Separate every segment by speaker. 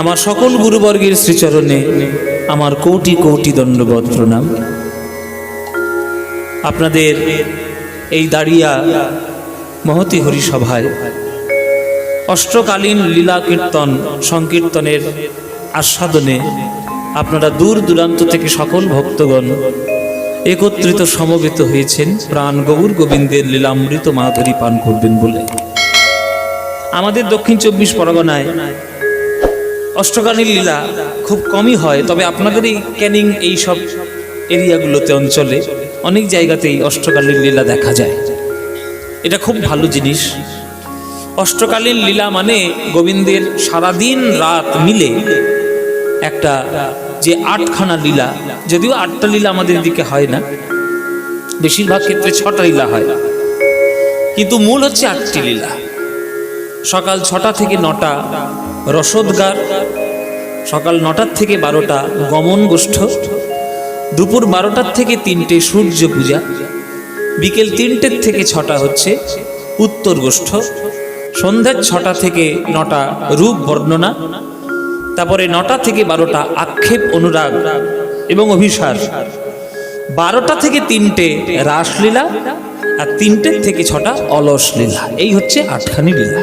Speaker 1: আমার সকল গুরুবর্গের শ্রীচরণে আমার কোটি কোটি দণ্ডবত প্রণাম। আপনাদের এই দাঁড়িয়া মহতি হরিসভায় অষ্টকালীন লীলা কীর্তন সংকীর্তনের আস্বাদনে আপনারা দূর দূরান্ত থেকে সকল ভক্তগণ একত্রিত সমবেত হয়েছেন। প্রাণ গৌর গোবিন্দের লীলামৃত মাধুরী পান করবেন বলে। আমাদের দক্ষিণ চব্বিশ পরগনায় অষ্টকালীন লীলা খুব কমই হয়, তবে আপনাদের এই ক্যানিং এই সব এরিয়াগুলোতে অঞ্চলে অনেক জায়গাতেই অষ্টকালীন লীলা দেখা যায়। এটা খুব ভালো জিনিস। অষ্টকালীন লীলা মানে গোবিন্দের সারাদিন রাত মিলে একটা যে আটখানা লীলা, যদিও আটটা লীলা আমাদের দিকে হয় না, বেশিরভাগ ক্ষেত্রে ছটা লীলা হয়। কিন্তু মূল হচ্ছে আটটি লীলা। সকাল ছটা থেকে নটা, রসদগার, সকাল নটার থেকে বারোটা, গমন গোষ্ঠ, দুপুর বারোটার থেকে তিনটে সূর্য পূজা, বিকেল তিনটের থেকে ছটা হচ্ছে উত্তর গোষ্ঠ সন্ধ্যার ছটা থেকে নটা রূপ বর্ণনা, তারপরে নটা থেকে বারোটা আক্ষেপ অনুরাগ এবং অভিসার, বারোটা থেকে তিনটে রাসলীলা আর তিনটের থেকে ছটা অলস লীলা এই হচ্ছে আটখানি লীলা।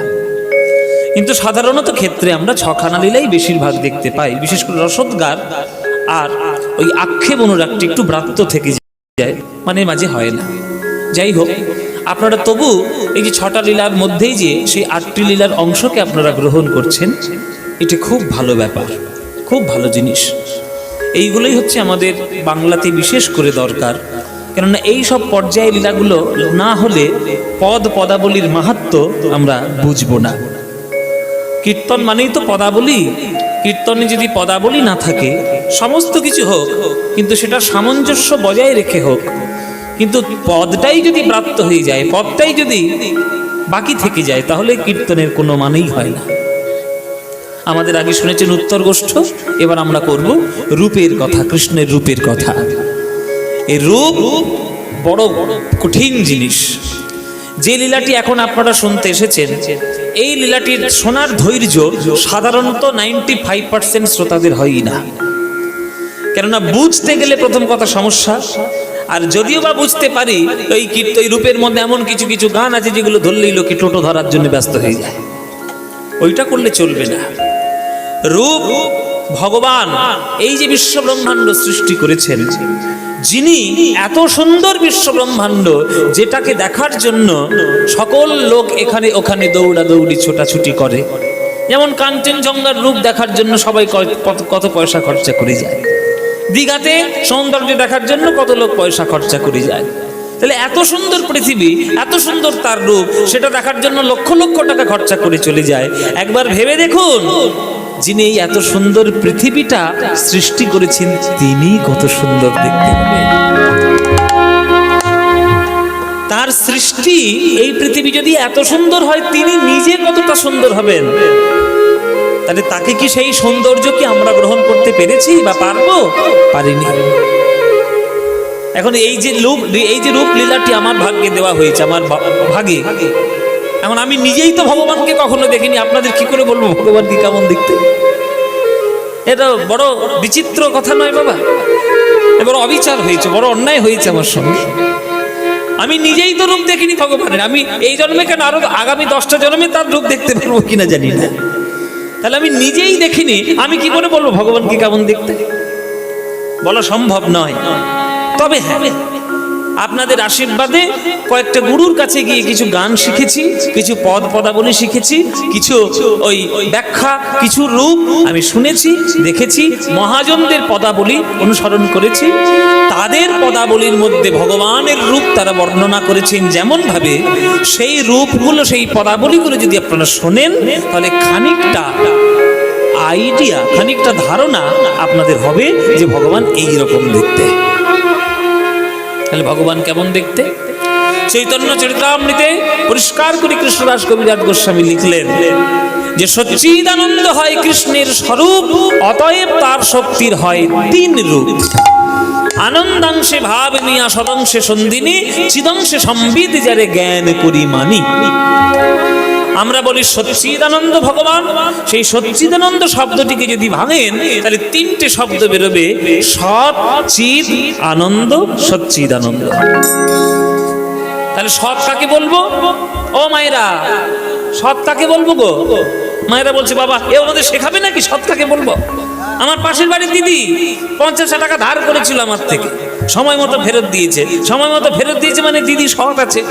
Speaker 1: কিন্তু সাধারণত ক্ষেত্রে আমরা ছখানা লীলাই বেশিরভাগ দেখতে পাই। বিশেষ করে রসদগার আর ওই আক্ষেপ অনুরাগটি একটু ব্রাত্য থেকে যায় মানে মাঝে হয় না। যাই হোক, আপনারা তবু এই যে ছটা লীলার মধ্যেই যে সেই আটটি লীলার অংশকে আপনারা গ্রহণ করছেন, এটা খুব ভালো ব্যাপার, খুব ভালো জিনিস। এইগুলোই হচ্ছে আমাদের বাংলাতে বিশেষ করে দরকার। কেননা এই সব পর্যায়ে লীলাগুলো না হলে পদ পদাবলীর মাহাত্ম আমরা বুঝব না। কীর্তন মানেই তো পদাবলী। কীর্তনে যদি পদাবলী না থাকে, সমস্ত কিছু হোক, কিন্তু সেটা সামঞ্জস্য বজায় রেখে হোক। কিন্তু পদটাই যদি প্রাপ্ত হয়ে যায়, পদটাই যদি বাকি থেকে যায়, তাহলে কীর্তনের কোনো মানেই হয় না। আমাদের আগে শুনেছেন উত্তর গোষ্ঠ এবার আমরা করব রূপের কথা, কৃষ্ণের রূপের কথা। এই রূপ বড় কঠিন জিনিস। যে লীলাটি এখন আপনারা শুনতে এসেছেন এই লীলাটির শোনার ধৈর্য সাধারণত নাইনটি ফাইভ পার্সেন্ট শ্রোতাদের হয়ই না। কেননা বুঝতে গেলে প্রথম কথা সমস্যা, আর যদিও বা বুঝতে পারি ওই কীর্ত ওই রূপের মধ্যে এমন কিছু কিছু গান আছে যেগুলো ধরলেই লোকে টোটো ধরার জন্য ব্যস্ত হয়ে যায়। ওইটা করলে চলবে না। রূপ ভগবান, এই যে বিশ্ব ব্রহ্মাণ্ড সৃষ্টি করেছেন যিনি এত সুন্দর বিশ্ব ব্রহ্মাণ্ড যেটাকে দেখার জন্য সকল লোক এখানে ওখানে দৌড়া দৌড়ি ছোটাছুটি করে। যেমন কাঞ্চনজঙ্ঘার রূপ দেখার জন্য সবাই কত পয়সা খরচা করে যায়। দীঘাতে সৌন্দর্য দেখার জন্য কত লোক পয়সা খরচা করে যায়। তাহলে এত সুন্দর পৃথিবী, এত সুন্দর তার রূপ, সেটা দেখার জন্য লক্ষ লক্ষ টাকা খরচা করে চলে যায়। একবার ভেবে দেখুন যিনি এই এত সুন্দর পৃথিবীটা সৃষ্টি করেছেন, তিনি কত সুন্দর দেখতে হবেন তার সৃষ্টি এই পৃথিবী যদি এত সুন্দর হয়, তিনি নিজে কতটা সুন্দর হবেন? তাহলে তাকে কি সেই সৌন্দর্য কি আমরা গ্রহণ করতে পেরেছি বা পারব? পারিনি। এখন এই যে রূপ এই যে রূপ লীলাটি আমার ভাগ্যে দেওয়া হয়েছে, আমার ভাগে। এখন আমি নিজেই তো ভগবানকে কখনো দেখিনি আপনাদের কি করে বলব? ভগবান কি কেমন দেখতে? এটা বড় বিচিত্র কথা নয় বাবা। বড় অবিচার হয়েছে বড় অন্যায় হয়েছে আমার সঙ্গে। আমি নিজেই তো রূপ দেখিনি ভগবানের আমি এই জন্মে কেন আরও আগামী দশটা জন্মে তার রূপ দেখতে পারব কিনা জানি না। তাহলে আমি নিজেই দেখিনি আমি কি করে বলব ভগবান কি কেমন দেখতে? বলা সম্ভব নয়। তবে হ্যাঁ আপনাদের আশীর্বাদে কয়েকটা গুরুর কাছে গিয়ে কিছু গান শিখেছি, কিছু পদ পদাবলী শিখেছি, কিছু ওই ব্যাখ্যা, কিছু রূপ আমি শুনেছি, দেখেছি, মহাজনদের পদাবলী অনুসরণ করেছি। তাদের পদাবলীর মধ্যে ভগবানের রূপ তারা বর্ণনা করেছেন যেমন ভাবে সেই রূপগুলো, সেই পদাবলীগুলো যদি আপনারা শোনেন, তাহলে খানিকটা আইডিয়া খানিকটা ধারণা আপনাদের হবে যে ভগবান এই রকম দেখতে। তাহলে ভগবান কেমন দেখতে? চৈতন্য চরিতামৃতে পরিষ্কার করে কৃষ্ণদাস কবিরাজ গোস্বামী লিখলেন যে সচ্চিদানন্দ হয় কৃষ্ণের স্বরূপ, অতএব তার শক্তির হয় তিন রূপ। আনন্দাংশে ভাব নিয়া সদংশে সন্ধিনী, চিদংশে সম্বিত যারে জ্ঞান করি মানি আমরা বলি সচ্চিদানন্দ ভগবান। সেই সচ্চিদানন্দ শব্দটিকে যদি ভাঙেন, তাহলে তিনটে শব্দ বেরোবে, সৎ চিদ আনন্দ, সচ্চিদানন্দ। তাহলে সৎ কাকে বলব? ও মায়েরা, সৎ কাকে বলব গো? মায়েরা বলছে, বাবা, এ আমাদের শেখাবে নাকি সৎ কাকে বলব? আমার পাশের বাড়ির দিদি পঞ্চাশ টাকা ধার করেছিল আমার থেকে। সময় মতো ফেরত দিয়েছে। সময় মতো ফেরত দিয়েছে মানে দিদি সৎ আছে।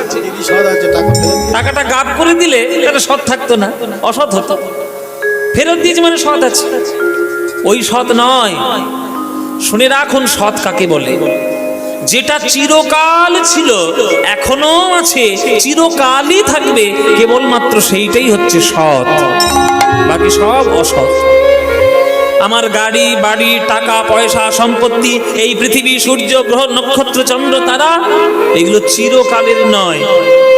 Speaker 1: টাকাটা গাপ করে দিলে সৎ থাকতো না অসৎ হতো। ফেরত দিয়েছে মানে সৎ আছে। ওই সৎ নয়। শুনে রাখুন সৎ কাকে বলে? যেটা চিরকাল ছিল এখনও আছে চিরকালই থাকবে কেবলমাত্র সেইটাই হচ্ছে সৎ। বাকি সব অসৎ। আমার গাড়ি, বাড়ি, টাকা, পয়সা, সম্পত্তি, এই পৃথিবী, সূর্য, গ্রহ, নক্ষত্র, চন্দ্র, তারা, এগুলো চিরকালের নয়।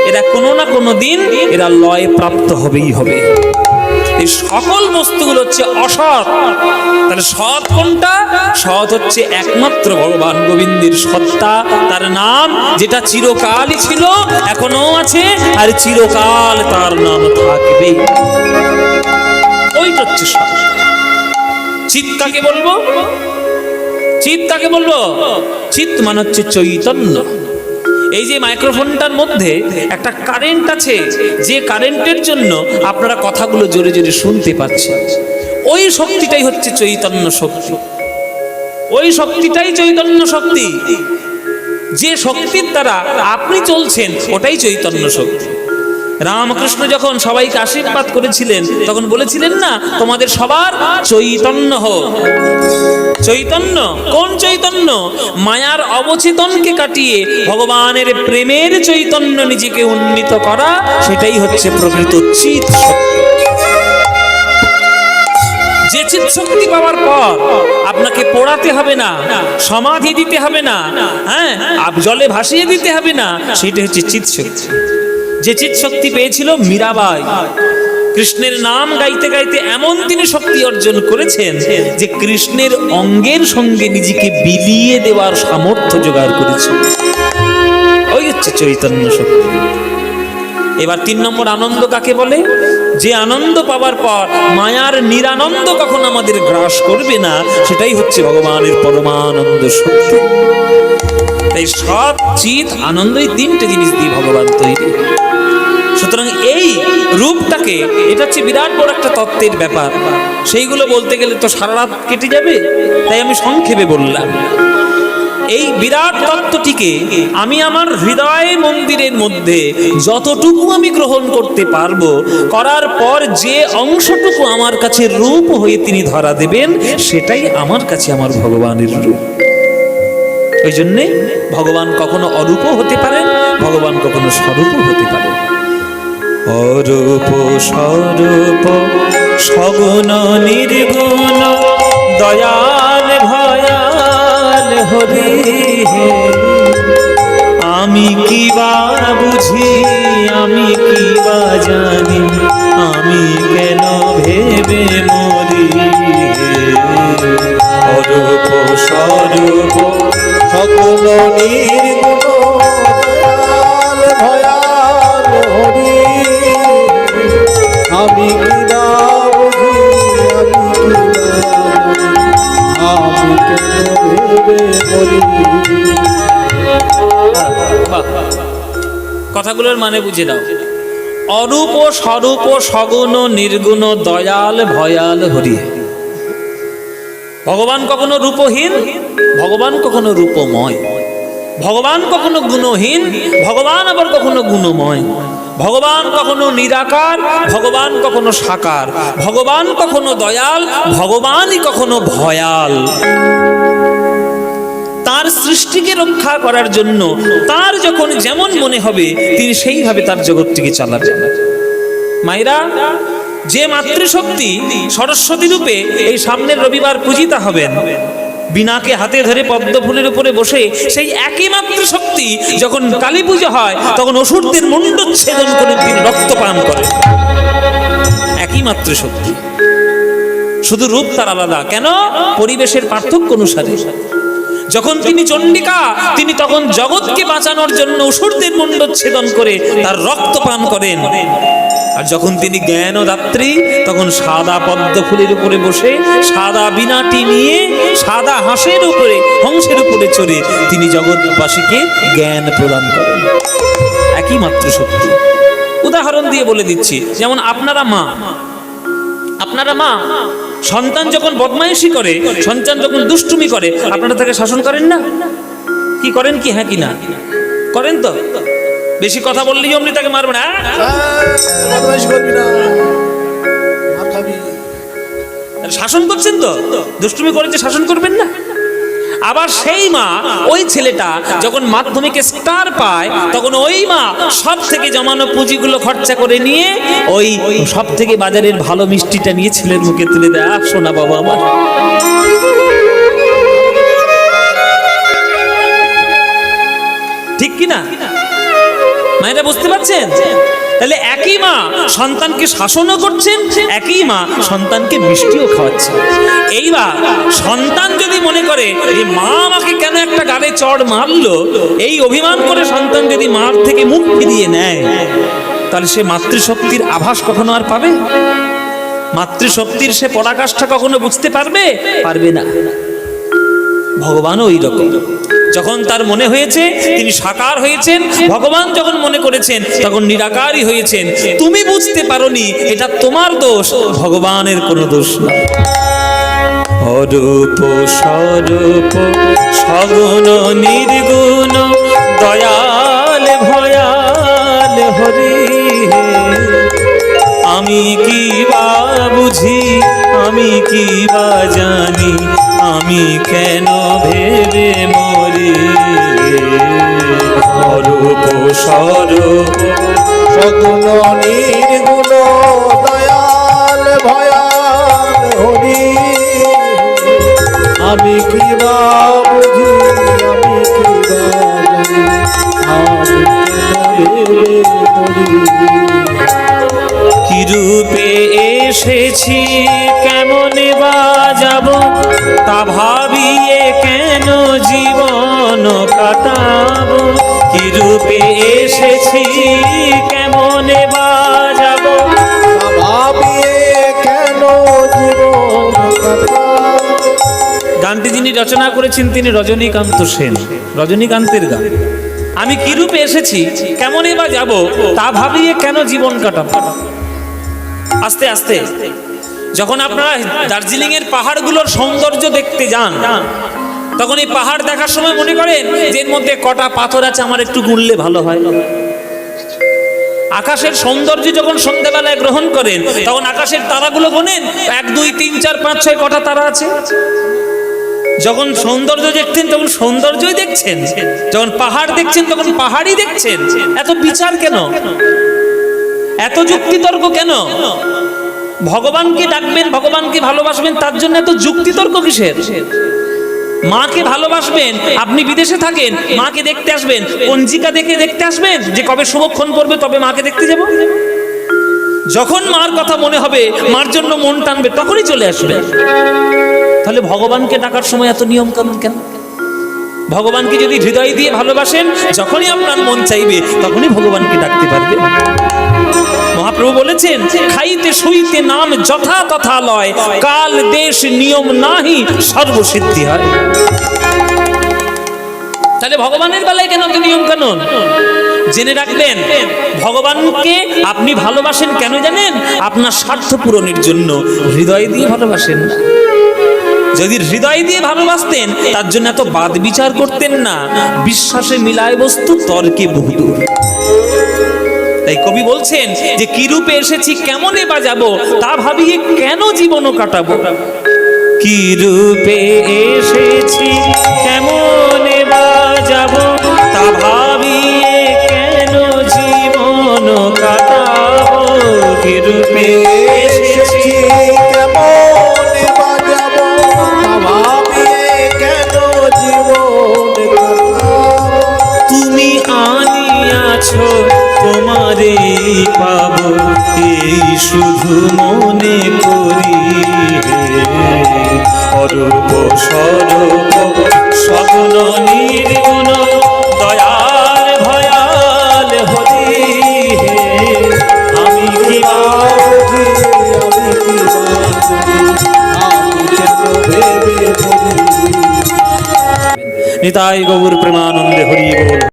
Speaker 1: এরা কোনো না কোনো দিন এরা লয় প্রাপ্ত হবেই হবে। এই সকল বস্তুগুলো হচ্ছে অসৎ। তাহলে সৎ কোনটা? সৎ হচ্ছে একমাত্র ভগবান গোবিন্দের সত্তা। তার নাম যেটা চিরকালই ছিল, এখনও আছে, আর চিরকাল তার নাম থাকবে। ওইটা হচ্ছে সৎ। চিত কাকে বলব? চিত কাকে বলব? চিত মানে হচ্ছে চৈতন্য। এই যে মাইক্রোফোনটার মধ্যে একটা কারেন্ট আছে, যে কারেন্টের জন্য আপনারা কথাগুলো জোরে জোরে শুনতে পাচ্ছেন। ওই শক্তিটাই হচ্ছে চৈতন্য শক্তি। ওই শক্তিটাই চৈতন্য শক্তি। যে শক্তির দ্বারা আপনি চলছেন, ওটাই চৈতন্য শক্তি। রামকৃষ্ণ যখন সবাইকে আশীর্বাদ করেছিলেন, তখন বলেছিলেন না, তোমাদের সবার চৈতন্য হোক। চৈতন্য? কোন চৈতন্য? মায়ার অবচেতনকে কাটিয়ে ভগবানের প্রেমের চৈতন্য নিজেকে উন্নীত করা, সেটাই হচ্ছে প্রকৃত চিত যে চিত শক্তি পাওয়ার পর আপনাকে পোড়াতে হবে না, সমাধি দিতে হবে না হ্যাঁ? জলে ভাসিয়ে দিতে হবে না, সেটা হচ্ছে চিত শক্তি। যে চিত শক্তি পেয়েছিল মীরাবাই। কৃষ্ণের নাম গাইতে গাইতে এমন তিনি শক্তি অর্জন করেছেন যে কৃষ্ণের অঙ্গের সঙ্গে নিজেকে বিলিয়ে দেওয়ার সামর্থ্য জোগাড় করেছেন ওই হচ্ছে চৈতন্য শক্তি। এবার তিন নম্বর আনন্দ কাকে বলে? যে আনন্দ পাওয়ার পর মায়ার নিরানন্দ কখন আমাদের গ্রাস করবে না, সেটাই হচ্ছে ভগবানের পরমানন্দ শক্তি। তাই সব চিত আনন্দই তিনটে জিনিস দিয়ে ভগবান তৈরি। সুতরাং এই রূপটাকে, এটা হচ্ছে বিরাট বড় একটা তত্ত্বের ব্যাপার। সেইগুলো বলতে গেলে তো সারা রাত কেটে যাবে, তাই আমি সংক্ষেপে বললাম। এই বিরাট তত্ত্বটিকে আমি আমার হৃদয় মন্দিরের মধ্যে যতটুকু আমি গ্রহণ করতে পারব, করার পর যে অংশটুকু আমার কাছে রূপ হয়ে তিনি ধরা দেবেন, সেটাই আমার কাছে আমার ভগবানের রূপ। ওই জন্যে ভগবান কখনো অরূপও হতে পারেন, ভগবান কখনো স্বরূপও হতে পারেন। অরূপ, স্বরূপ, সগুণ, নির্গুণ, দয়াল, ভয়াল হরি হে। আমি কি বা বুঝি, আমি কি বা জানি, আমি কেন ভেবে মরি অরূপ, স্বরূপ
Speaker 2: সকল নির্গুণ
Speaker 1: কথাগুলোর মানে বুঝে দাও। অরূপ স্বরূপ সগুণ নির্গুণ দয়াল, ভয়াল হরি। ভগবান কখনো রূপহীন, ভগবান কখনো রূপময়। ভগবান কখনো গুণহীন, ভগবান আবার কখনো গুণময়। ভগবান কখনো নিরাকার, ভগবান কখনো সাকার, ভগবান কখনো দয়াল, ভগবানই কখনো ভয়াল। তার সৃষ্টিকে রক্ষা করার জন্য তার যখন যেমন মনে হবে, তিনি সেইভাবে তার জগৎটিকে চালাবেন। মাইরা যে মাতৃশক্তি সরস্বতী রূপে এই সামনের রবিবার পূজিতা হবেন বিনাকে হাতে ধরে পদ্ম ফুলের উপরে বসে সেই একই মাত্র শক্তি যখন কালী পুজো হয়, তখন অসুরদের মুন্ডচ্ছেদন করে তিনি রক্তপান করে। একই মাত্র শক্তি। শুধু রূপ তার আলাদা। কেন? পরিবেশের পার্থক্য অনুসারে। যখন তিনি চণ্ডিকা, তিনি তখন জগৎকে বাঁচানোর জন্য অসুরদের মুন্ডচ্ছেদন করে তার রক্ত পান করেন। আর যখন তিনি জ্ঞান দাত্রী তখন সাদা পদ্ম ফুলের উপরে বসে, সাদা বিনাটি নিয়ে, সাদা হাঁসের উপরে, হংসের উপরে চড়ে তিনি জগৎবাসীকে জ্ঞান প্রদান করেন। একই মাত্র সত্যি। উদাহরণ দিয়ে বলে দিচ্ছি, যেমন আপনারা মা আপনারা মা, সন্তান যখন বদমাইশি করে, সন্তান যখন দুষ্টুমি করে, আপনারা তাকে শাসন করেন না? কি করেন কি? হ্যাঁ কি না? করেন তো? বেশি কথা বললেই অমনি তাকে মারবে না
Speaker 2: ভাত খাবি।
Speaker 1: শাসন করছেন তো? দুষ্টুমি করেছে শাসন করবেন না? আবার সেই মা ওই ছেলেটা যখন মাধ্যমিকে স্টার পায় তখন ওই মা সব থেকে জমানো পুঁজিগুলো খরচা করে নিয়ে ওই সব থেকে বাজারের ভালো মিষ্টিটা নিয়ে ছেলের মুখে তুলে দেয়। আহ সোনা বাবা আমার। ঠিক কি না মায়েরা বুঝতে পারছেন? তাহলে একই মা সন্তানকে শাসনও করছেন, একই মা সন্তানকে মিষ্টিও খাওয়াচ্ছেন। এইবার সন্তান যদি মনে করে যে মা আমাকে কেন একটা গাড়ে চড় মারলো, এই অভিমান করে সন্তান যদি মার থেকে মুখ ফিরিয়ে নেয়, তাহলে সে মাতৃশক্তির আভাস কখনো আর পাবে? মাতৃশক্তির সে পরাকাষ্ঠা কখনো বুঝতে পারবে? পারবে না। ভগবানও ওই রকম। যখন তার মনে হয়েছে, তিনি সাকার হয়েছেন, ভগবান যখন মনে করেছেন, তখন নিরাকারই হয়েছেন। তুমি বুঝতে পারোনি, এটা তোমার দোষ, ভগবানের কোনো দোষ না। অরূপ স্বরূপ, সগুণ নির্গুণ, দয়াল ভয়াল হরি আমি কি বা বুঝি, আমি কি বা জানি, আমি কেন ভেবে মরি। অরূপ স্বরূপ
Speaker 2: সগুণ নির্গুণ, দয়াল, ভয়াল, হরি। আমি কি বুঝি, আমি কি
Speaker 1: রূপে এসেছি, কেমন বা যাব, তা ভাবিয়ে কেন জীবন কাটাব? কি রূপে এসেছি? কেমন বা যাব
Speaker 2: ভাবিয়ে কেন জীবন
Speaker 1: গানটি যিনি রচনা করেছেন তিনি রজনীকান্ত সেন। রজনীকান্তের গান। আমি কি রূপে এসেছি? কেমনই বা যাব তা ভাবিয়ে কেন জীবন কাটাব? আস্তে আস্তে। যখন আপনারা দার্জিলিং এর পাহাড়গুলোর সৌন্দর্য দেখতে যান তখন এই পাহাড় দেখার সময় মনে করেন যে এর মধ্যে কটা পাথর আছে, আমার একটু গুনলে ভালো হয়। আকাশের সৌন্দর্য যখন সন্ধ্যেবেলায় গ্রহণ করেন, তখন আকাশের তারাগুলো গোনেন, এক, দুই, তিন, চার, পাঁচ, ছয়, কটা তারা আছে। যখন সৌন্দর্য দেখছেন, তখন সৌন্দর্যই দেখছেন। যখন পাহাড় দেখছেন, তখন পাহাড়ই দেখছেন। এত বিচার কেন? এত যুক্তিতর্ক কেন? ভগবানকে ডাকবেন, ভগবানকে ভালোবাসবেন, তার জন্য এত যুক্তিতর্ক কিসের? মাকে ভালোবাসবেন, আপনি বিদেশে থাকেন, মাকে দেখতে আসবেন, পঞ্জিকা দেখে দেখতে আসবেন যে কবে শুভক্ষণ করবে, তবে মাকে দেখতে যাব। যখন মার কথা মনে হবে, মার জন্য মন টানবে, তখনই চলে আসবে। তাহলে ভগবানকে ডাকার সময় এত নিয়ম কানুন কেন? ভগবানকে যদি হৃদয় দিয়ে ভালোবাসেন, যখনই আপনার মন চাইবে, তখনই ভগবানকে ডাকতে পারবে। মহাপ্রভু বলেছেন, খাইতে শুইতে নাম যথা তথা লয়, কাল দেশ নিয়ম নাহি সর্বসিদ্ধি হয়। তাহলে ভগবানের বেলায় কেন নিয়ম কানুন? জেনে রাখবেন, ভগবানকে আপনি ভালোবাসেন কেন জানেন? আপনার স্বার্থ পূরণের জন্য। হৃদয় দিয়ে ভালোবাসেন। যদি হৃদয় দিয়ে ভালোবাসতেন, তার জন্য এত বাদ বিচার করতেন না। বিশ্বাসে মিলায় বস্তু, তর্কে বহুদূর। তাই কবি বলছেন যে, কি রূপে এসেছি, কেমনে বাজাবো, তা ভাবিয়ে কেন জীবনও কাটাবো? কি রূপে এসেছি, কেমনে পরে পাব এই শুধু মনে করি অরূপ স্বরূপ সগুণ নির্গুণ, দয়াল ভয়াল হরি আমি কি নিতাই গৌর প্রেমানন্দে হরি বল।